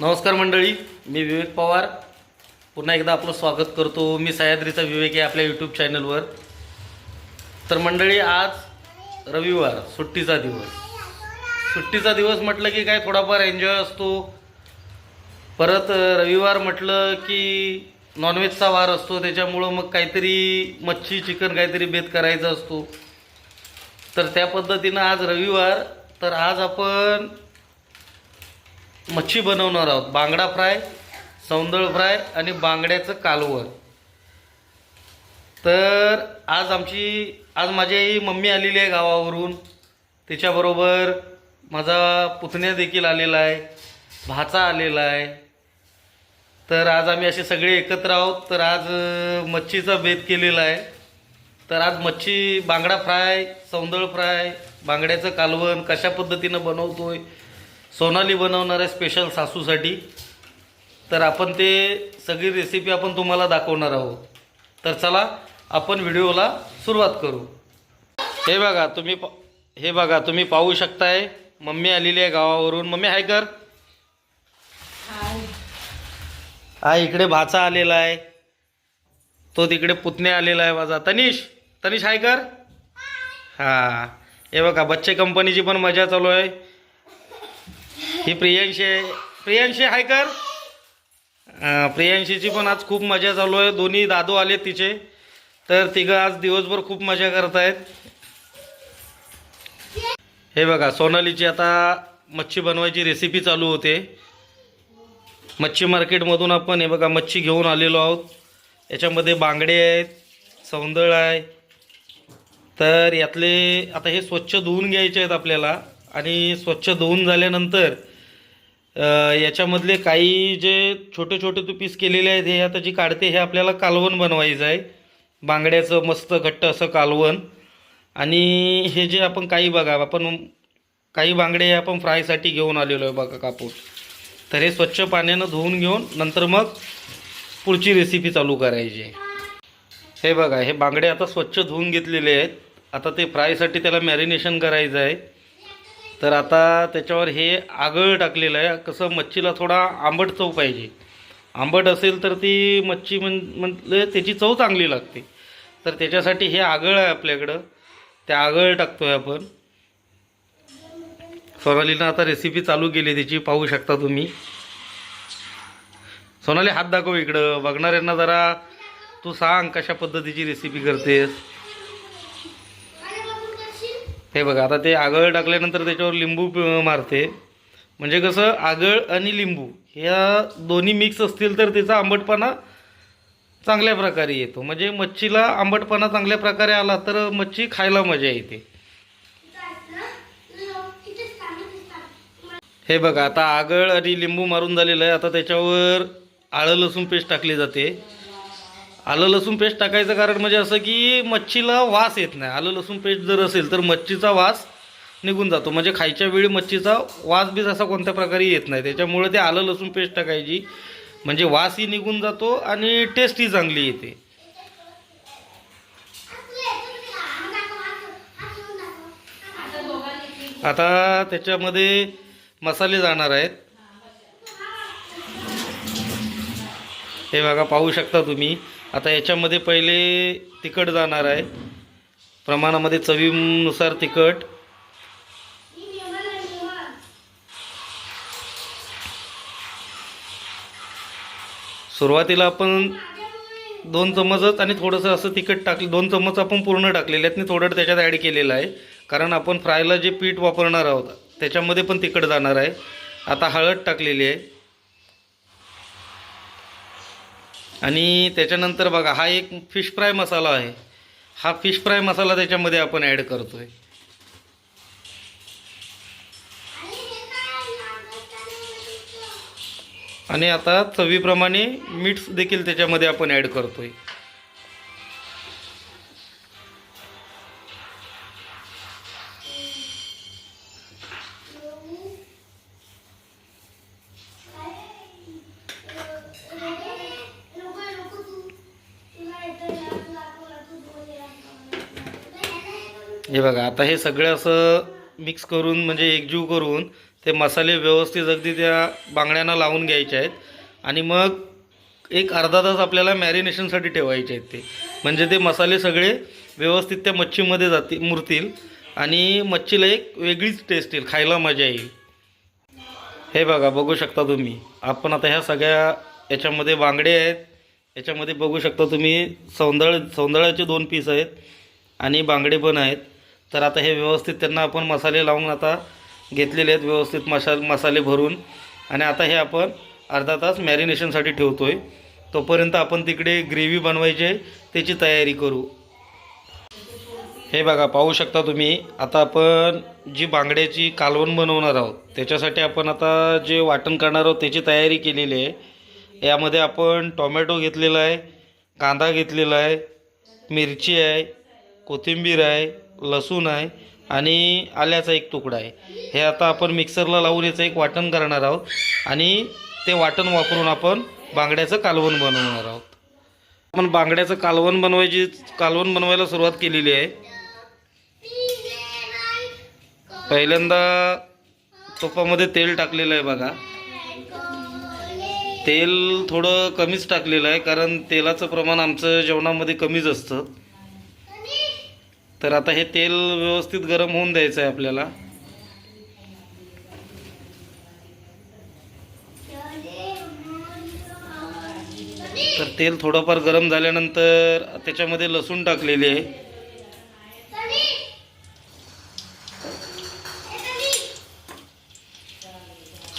नमस्कार मंडळी मी विवेक पवार. पुन्हा एकदा आपलं स्वागत करतो मी सह्याद्रीचा विवेक आहे आपल्या यूट्यूब चॅनलवर तर मंडळी आज रविवार सुट्टीचा दिवस. सुट्टीचा दिवस म्हटलं की काय थोडाफार एन्जॉय असतो. परत रविवार म्हटलं की नॉनव्हेजचा वार असतो त्याच्यामुळं मग काहीतरी मच्छी चिकन काहीतरी बेत करायचा असतो. तर त्या पद्धतीनं आज रविवार. तर आज आपण मच्छी बनवणार आहोत. बांगडा फ्राय सौंदळ फ्राय आणि बांगड्याचं कालवण. तर आज आमची आज माझी आई मम्मी आलेली आहे गावावरून. तिच्याबरोबर माझा पुतण्या देखील आलेला आहे. भाचा आलेला आहे. तर आज आम्ही असे सगळे एकत्र आहोत. तर आज मच्छीचा भेद केलेला आहे. तर आज मच्छी बांगडा फ्राय सौंदळ फ्राय बांगड्याचं कालवण कशा पद्धतीनं बनवतोय सोनाली बनवणार आहे स्पेशल सासूसाठी. तर आपण ते सगळी रेसिपी आपण तुम्हाला दाखवणार आहोत. तर चला आपण व्हिडिओला सुरुवात करू. हे बघा तुम्ही प- हे बघा तुम्ही पाहू शकताय मम्मी आलेली आहे गावावरून. मम्मी हाय कर. हा इकडे भाचा आलेला आहे. तो तिकडे पुतण्या आलेला आहे माझा. तनिष तनिष हाय कर. हा हे बघा बच्चे कंपनीची पण मजा चालू आहे. ही प्रियांशी आहे. प्रियांशी हाय कर. प्रियांशीची पण आज खूप मजा चालू आहे. दोन्ही दादू आले तिचे. तर तिघं आज दिवसभर खूप मजा करतायत. हे बघा सोनालीची आता मच्छी बनवायची रेसिपी चालू होते. मच्छी मार्केटमधून आपण हे बघा मच्छी घेऊन आलेलो आहोत. याच्यामध्ये बांगडे आहेत सौंदळ आहे. तर यातले आता हे स्वच्छ धुवून घ्यायचे आहेत आपल्याला. आणि स्वच्छ धुवून झाल्यानंतर याच्यामधले काही जे छोटे छोटे तू पीस केलेले आहेत हे आता जी काढते हे आपल्याला कालवण बनवायचं आहे. बांगड्याचं मस्त घट्ट असं कालवण. आणि हे जे आपण काही बघा आपण काही बांगडे हे आपण फ्रायसाठी घेऊन आलेलो आहे बघा कापूस. तर हे स्वच्छ पाण्यानं धुवून घेऊन नंतर मग पुढची रेसिपी चालू करायची. आहे हे बघा हे बांगडे आता स्वच्छ धुवून घेतलेले आहेत. आता ते फ्रायसाठी त्याला मॅरिनेशन करायचं आहे. तर आता त्याच्यावर हे आगळ टाकलेलं आहे. कसं मच्छीला थोडा आंबट चव पाहिजे. आंबट असेल तर ती मच्छी म्हण म्हणजे त्याची चव चांगली लागते. तर त्याच्यासाठी हे आगळ आहे आपल्याकडं. ते आगळ टाकतो आहे आपण. सोनालीनं आता रेसिपी चालू केली त्याची. पाहू शकता तुम्ही. सोनाली हात दाखव इकडं. बघणाऱ्यांना जरा तू सांग कशा पद्धतीची रेसिपी करतेस. हे बघा आता ते आगळ टाकल्यानंतर त्याच्यावर लिंबू मारते. म्हणजे कसं आगळ आणि लिंबू ह्या दोन्ही मिक्स असतील तर त्याचा आंबटपणा चांगल्या प्रकारे येतो. म्हणजे मच्छीला आंबटपणा चांगल्या प्रकारे आला तर मच्छी खायला मजा येते. हे बघा आता आगळ आणि लिंबू मारून झालेलं आहे. आता त्याच्यावर आळं लसूण पेस्ट टाकली जाते. आलं लसूण पेस्ट टाकायचं कारण म्हणजे असं की मच्छीला वास येत नाही. आलं लसूण पेस्ट जर असेल तर मच्छीचा वास निघून जातो. म्हणजे खायच्या वेळी मच्छीचा वास बी असा कोणत्या प्रकारे येत नाही. त्याच्यामुळे ते आलं लसूण पेस्ट टाकायची. म्हणजे वासही निघून जातो आणि टेस्टही चांगली येते. आता त्याच्यामध्ये मसाले जाणार आहेत. हे बघा पाहू शकता तुम्ही. आता याच्यामध्ये पहिले तिखट जाणार आहे. प्रमाणामध्ये चवीनुसार तिखट. सुरुवातीला आपण दोन चमचच आणि थोडंसं असं तिखट टाकलं दोन चमच आपण पूर्ण टाकलेले आहेत. आणि थोडं त्याच्यात ॲड केलेलं आहे. कारण आपण फ्रायला जे पीठ वापरणार आहोत त्याच्यामध्ये पण तिखट जाणार आहे. आता हळद टाकलेली आहे. आणि त्याच्यानंतर बघा हा एक फिश फ्राय मसाला आहे. हा फिश फ्राय मसाला त्याच्यामध्ये आपण ॲड करतो आहे आणि आता चवीप्रमाणे मीठ देखील त्याच्यामध्ये आपण ॲड करतो आहे हे बघा आता हे सगळं असं मिक्स करून म्हणजे एकजीव करून ते मसाले व्यवस्थित अगदी त्या बांगड्यांना लावून घ्यायचे आहेत. आणि मग एक अर्धा तास आपल्याला मॅरिनेशनसाठी ठेवायचे आहेत ते. म्हणजे ते मसाले सगळे व्यवस्थित त्या मच्छीमध्ये जातील मुरतील. आणि मच्छीला एक वेगळीच टेस्ट येईल खायला मजा येईल. हे बघा बघू शकता तुम्ही. आपण आता ह्या सगळ्या याच्यामध्ये बांगडे आहेत. याच्यामध्ये बघू शकता तुम्ही सौंदळ सौंदळाचे दोन पीस आहेत. आणि बांगडे पण आहेत. तर आता हे व्यवस्थित त्यांना आपण मसाले लावून आता घेतलेले आहेत व्यवस्थित मशा मसाले भरून. आणि आता हे आपण अर्धा तास मॅरिनेशनसाठी ठेवतो आहे तोपर्यंत आपण तिकडे ग्रेव्ही बनवायची आहे त्याची तयारी करू. हे बघा पाहू शकता तुम्ही आता आपण जी बांगड्याची कालवण बनवणार आहोत त्याच्यासाठी आपण आता जे वाटण करणार आहोत त्याची तयारी केलेली आहे. यामध्ये आपण टोमॅटो घेतलेला आहे कांदा घेतलेला आहे मिरची आहे कोथिंबीर आहे लसूण आहे आणि आल्याचा एक तुकडा आहे. हे आता आपण मिक्सरला लावून याचं एक वाटण करणार आहोत आणि ते वाटण वापरून आपण बांगड्याचं कालवण बनवणार आहोत. आपण बांगड्याचं कालवण बनवायची कालवण बनवायला सुरुवात केलेली आहे. पहिल्यांदा तुपामध्ये तेल टाकलेलं आहे बघा. तेल थोडं कमीच टाकलेलं आहे कारण तेलाचं प्रमाण आमचं जेवणामध्ये कमीच असतं. तर आता हे तेल व्यवस्थित गरम होऊन द्यायचं आहे आपल्याला. तर तेल थोडंफार गरम झाल्यानंतर त्याच्यामध्ये लसूण टाकलेले आहे.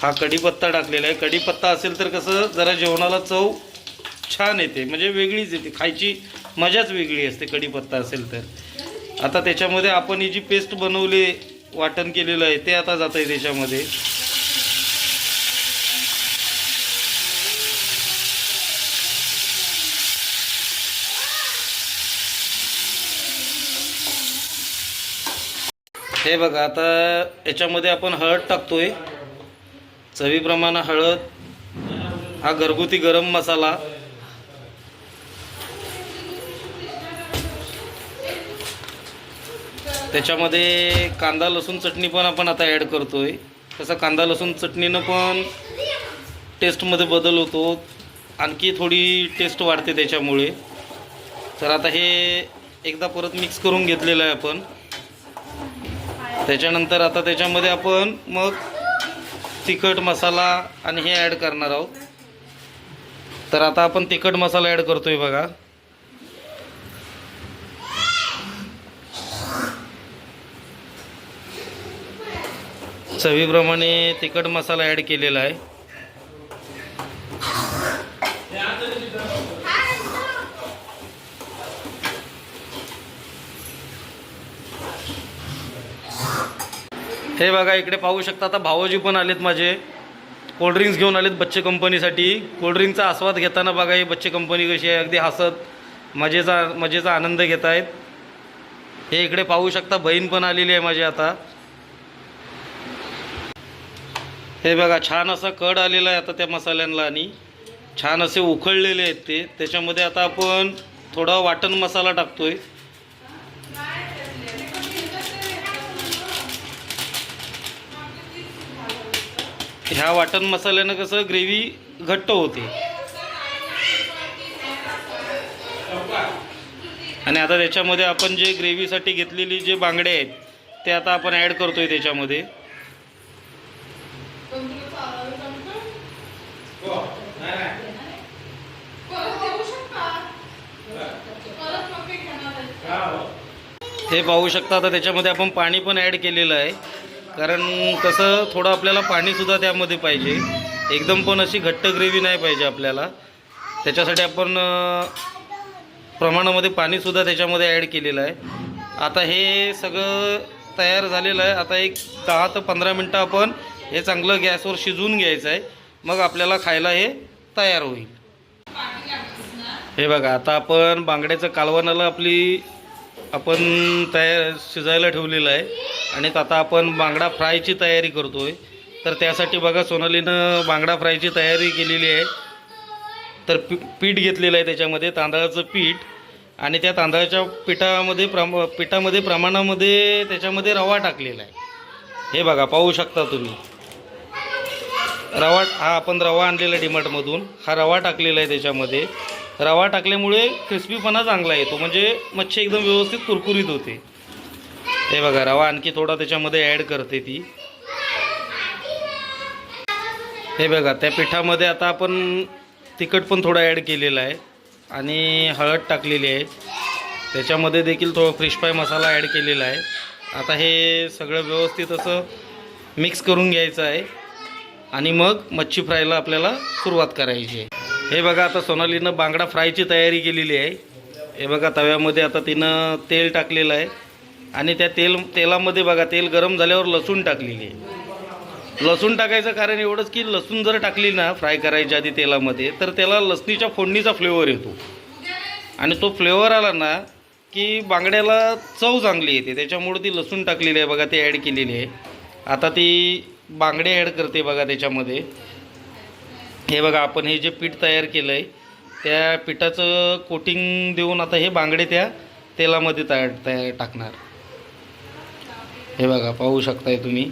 हा कढीपत्ता टाकलेला आहे. कढीपत्ता असेल तर कसं जरा जेवणाला चव छान येते. म्हणजे वेगळीच येते. खायची मजाच वेगळी असते कढीपत्ता असेल तर. आता त्याच्यामध्ये आपण ही जी पेस्ट बनवली वाटण केलेलं आहे ते आता जात आहे त्याच्यामध्ये. हे बघा आता याच्यामध्ये आपण हळद टाकतोय. चवीप्रमाणे हळद हा घरगुती गरम मसाला. त्याच्यामध्ये कांदा लसूण चटणी पण आपण आता ॲड करतो आहे तसं कांदा लसूण चटणीनं पण टेस्टमध्ये बदल होतो. आणखी थोडी टेस्ट वाढते त्याच्यामुळे. तर आता हे एकदा परत मिक्स करून घेतलेलं आहे आपण. त्याच्यानंतर आता त्याच्यामध्ये आपण मग तिखट मसाला आणि हे ॲड करणार आहोत. तर आता आपण तिखट मसाला ॲड करतो आहे बघा. चवीप्रमाणे तिखट मसाला ॲड केलेला आहे. हे बघा इकडे पाहू शकता आता भावोजी पण आलेत माझे. कोल्ड्रिंक्स घेऊन आलेत बच्चे कंपनीसाठी. कोल्ड्रिंकचा आस्वाद घेताना बघा ही बच्चे कंपनी कशी आहे. अगदी हसत मजेचा मजेचा आनंद घेत आहेत हे इकडे पाहू शकता बहीण पण आलेली आहे माझी आता. हे बघा छान असा कड आलेला आहे आता त्या मसाल्यांना आणि छान असे उखळलेले आहेत ते. त्याच्यामध्ये आता आपण थोडा वाटण मसाला टाकतोय. ह्या वाटण मसाल्यानं कसं ग्रेव्ही घट्ट होते. आणि आता त्याच्यामध्ये आपण जे ग्रेव्हीसाठी घेतलेली जे बांगडे आहेत ते आता आपण ॲड करतोय त्याच्यामध्ये. हे पाहू शकता आता त्याच्यामध्ये आपण पाणी पण ॲड केलेलं आहे. कारण कसं थोडं आपल्याला पाणीसुद्धा त्यामध्ये पाहिजे. एकदम पण अशी घट्ट ग्रेव्ही नाही पाहिजे आपल्याला. त्याच्यासाठी आपण प्रमाणामध्ये पाणीसुद्धा त्याच्यामध्ये ॲड केलेलं आहे. आता हे सगळं तयार झालेलं आहे. आता एक दहा ते पंधरा मिनटं आपण हे चांगलं गॅसवर शिजवून घ्यायचं आहे. मग आपल्याला खायला हे तयार होईल. हे बघा आता आपण बांगड्याचं कालवणाला आपली आपण तयार शिजायला ठेवलेलं आहे. आणि आता आपण बांगडा फ्रायची तयारी करतो आहे तर त्यासाठी बघा सोनालीनं बांगडा फ्रायची तयारी केलेली आहे. तर पी पीठ घेतलेलं आहे त्याच्यामध्ये तांदळाचं पीठ. आणि त्या तांदळाच्या पिठामध्ये प्रम पिठामध्ये प्रमाणामध्ये त्याच्यामध्ये रवा टाकलेला आहे. हे बघा पाहू शकता तुम्ही. रवा हा आपण रवा आणलेला डीमार्टमधून. हा रवा टाकलेला आहे त्याच्यामध्ये. रवा टाकल्यामुळे क्रिस्पीपणा चांगला येतो. म्हणजे मच्छी एकदम व्यवस्थित कुरकुरीत होते. हे बघा रवा आणखी थोडा त्याच्यामध्ये ॲड करते ती. हे बघा त्या पिठामध्ये आता आपण तिखट पण थोडं ॲड केलेलं आहे. आणि हळद टाकलेली आहे. त्याच्यामध्ये देखील थोडं फ्रिश फ्राय मसाला ॲड केलेला आहे. आता हे सगळं व्यवस्थित असं मिक्स करून घ्यायचं आहे. आणि मग मच्छी फ्रायला आपल्याला सुरुवात करायची आहे. हे बघा आता सोनालीनं बांगडा फ्रायची तयारी केलेली आहे. हे बघा तव्यामध्ये आता तिनं तेल टाकलेलं आहे. आणि त्या तेल तेलामध्ये बघा तेल गरम झाल्यावर लसूण टाकलेली आहे. लसूण टाकायचं कारण एवढंच की लसूण जर टाकली ना फ्राय करायच्या आधी तेलामध्ये तर त्याला लसणीच्या फोडणीचा फ्लेवर येतो. आणि तो फ्लेवर आला ना की बांगड्याला चव चांगली येते. त्याच्यामुळे ती लसूण टाकलेली आहे. बघा ती ॲड केलेली आहे. आता ती बांगडे ॲड करते बघा त्याच्यामध्ये. हे बघा आपण हे जे पीठ तयार केलं आहे त्या पिठाचं कोटिंग देऊन आता हे बांगडे त्या तेलामध्ये तयार तयार टाकणार. हे बघा पाहू शकताय तुम्ही.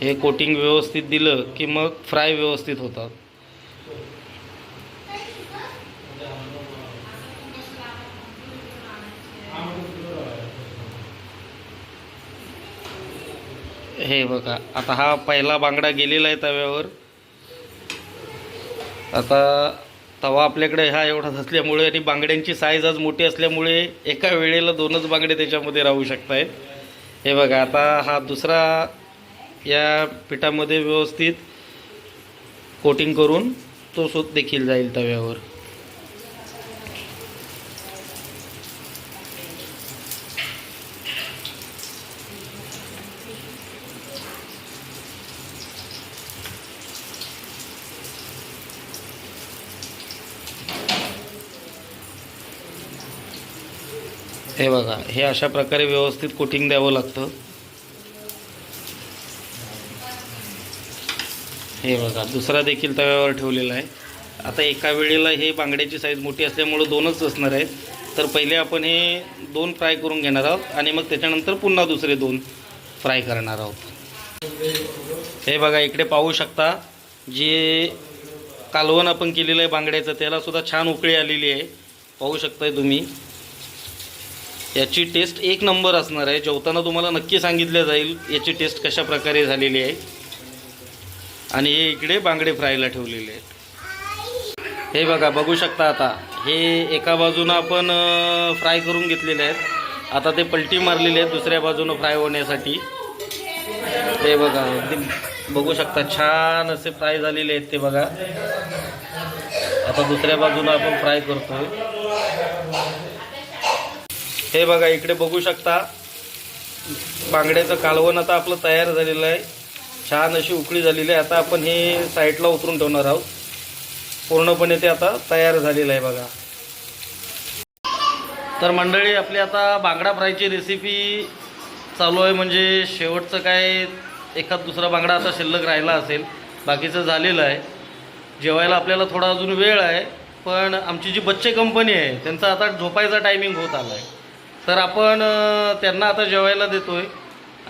हे कोटिंग व्यवस्थित दिलं की मग फ्राय व्यवस्थित होतात. हे बघा आता हा पहिला बांगडा गेलेला आहे तव्यावर. आता तवा आपल्याकडे हा एवढाच असल्यामुळे आणि बांगड्यांची साईज आज मोठी असल्यामुळे एका वेळेला दोनच बांगडे त्याच्यामध्ये राहू शकत आहेत हे बघा आता हा दुसरा या पिठामध्ये व्यवस्थित कोटिंग करून तो देखील जाईल तव्यावर. हे बघा हे अशा प्रकारे व्यवस्थित कोटिंग द्यावं लागतं. हे बघा दुसरा देखील तव्यावर ठेवलेला आहे. आता एका वेळेला हे बांगड्याची साईज मोठी असल्यामुळं दोनच असणार आहेत. तर पहिले आपण हे दोन फ्राय करून घेणार आहोत आणि मग त्याच्यानंतर पुन्हा दुसरे दोन फ्राय करणार आहोत. हे बघा इकडे पाहू शकता जे कालवण आपण केलेलं आहे बांगड्याचं त्यालासुद्धा छान उकळी आलेली आहे. पाहू शकताय तुम्ही. याची टेस्ट एक नंबर असणार आहे. जेवताना तुम्हाला नक्की सांगितलं जाईल याची टेस्ट कशा प्रकारे झालेली आहे. आणि हे इकडे बांगडे फ्रायला ठेवलेले आहेत. हे बघा बघू शकता आता. हे एका बाजूनं आपण फ्राय करून घेतलेले आहेत. आता ते पलटी मारलेले आहेत दुसऱ्या बाजूनं फ्राय होण्यासाठी. ते बघा अगदी बघू शकता छान असे फ्राय झालेले आहेत ते बघा. आता दुसऱ्या बाजूनं आपण फ्राय करतोय. हे बघा इकडे बघू शकता. बांगड्याचं कालवण आता आपलं तयार झालेलं आहे. छान अशी उकळी झालेली आहे. आता आपण हे साईडला उतरून ठेवणार आहोत. पूर्णपणे ते आता तयार झालेलं आहे बघा. तर मंडळी आपली आता बांगडा फ्रायची रेसिपी चालू आहे. म्हणजे शेवटचं काय एखाद दुसरा बांगडा आता शिल्लक राहिला असेल. बाकीचं झालेलं आहे. जेवायला आपल्याला थोडा अजून वेळ आहे. पण आमची जी बच्चे कंपनी आहे त्यांचा आता झोपायचा टायमिंग होत आला आहे तर आपण त्यांना आता जेवायला देतो आहे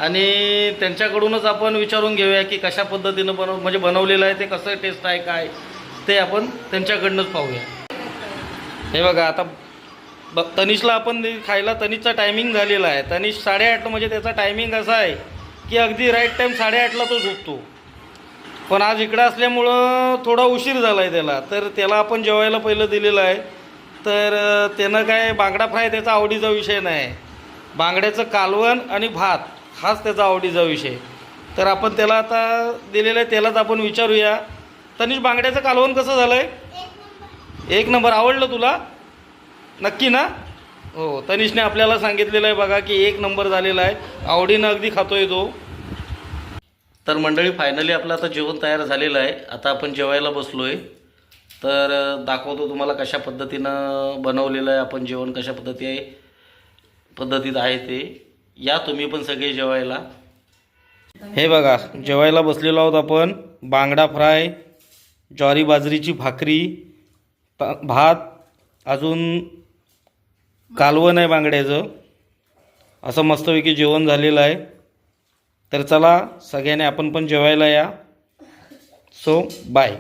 आणि त्यांच्याकडूनच आपण विचारून घेऊया की कशा पद्धतीनं बनव म्हणजे बनवलेलं आहे ते कसं टेस्ट आहे काय? ते आपण त्यांच्याकडनंच पाहूया. हे बघा आता ब तनिषला आपण खायला तनिषचा टायमिंग झालेला आहे. तनिष साडेआठ म्हणजे त्याचा टायमिंग असा आहे की अगदी राईट टाईम साडेआठला तो झोपतो. पण आज इकडं असल्यामुळं थोडा उशीर झाला आहे त्याला. तर त्याला आपण जेवायला पहिलं दिलेलं आहे. तर त्यानं काय बांगडा फ्राय त्याचा आवडीचा विषय नाही. बांगड्याचं कालवण आणि भात हाच त्याचा आवडीचा विषय. तर आपण त्याला आता दिलेलं आहे त्यालाच आपण विचारूया. तनिष बांगड्याचं कालवण कसं झालं आहे एक नंबर आवडलं तुला? नक्की ना? हो तनिषने आपल्याला सांगितलेलं आहे बघा की एक नंबर झालेला आहे. आवडीनं अगदी खातोय तो. तर मंडळी फायनली आपलं आता जेवण तयार झालेलं आहे. आता आपण जेवायला बसलो आहे तर दाखवतो तुम्हाला कशा पद्धतीनं बनवलेलं आहे आपण जेवण कशा पद्धती आहे पद्धतीत आहे ते. या तुम्ही पण सगळे जेवायला. हे बघा जेवायला बसलेलो आहोत आपण. बांगडा फ्राय ज्वारी बाजरीची भाकरी भात अजून कालवण आहे बांगड्याचं. असं मस्तपैकी जेवण झालेलं आहे. तर चला सगळ्यांनी आपण पण जेवायला या. So bye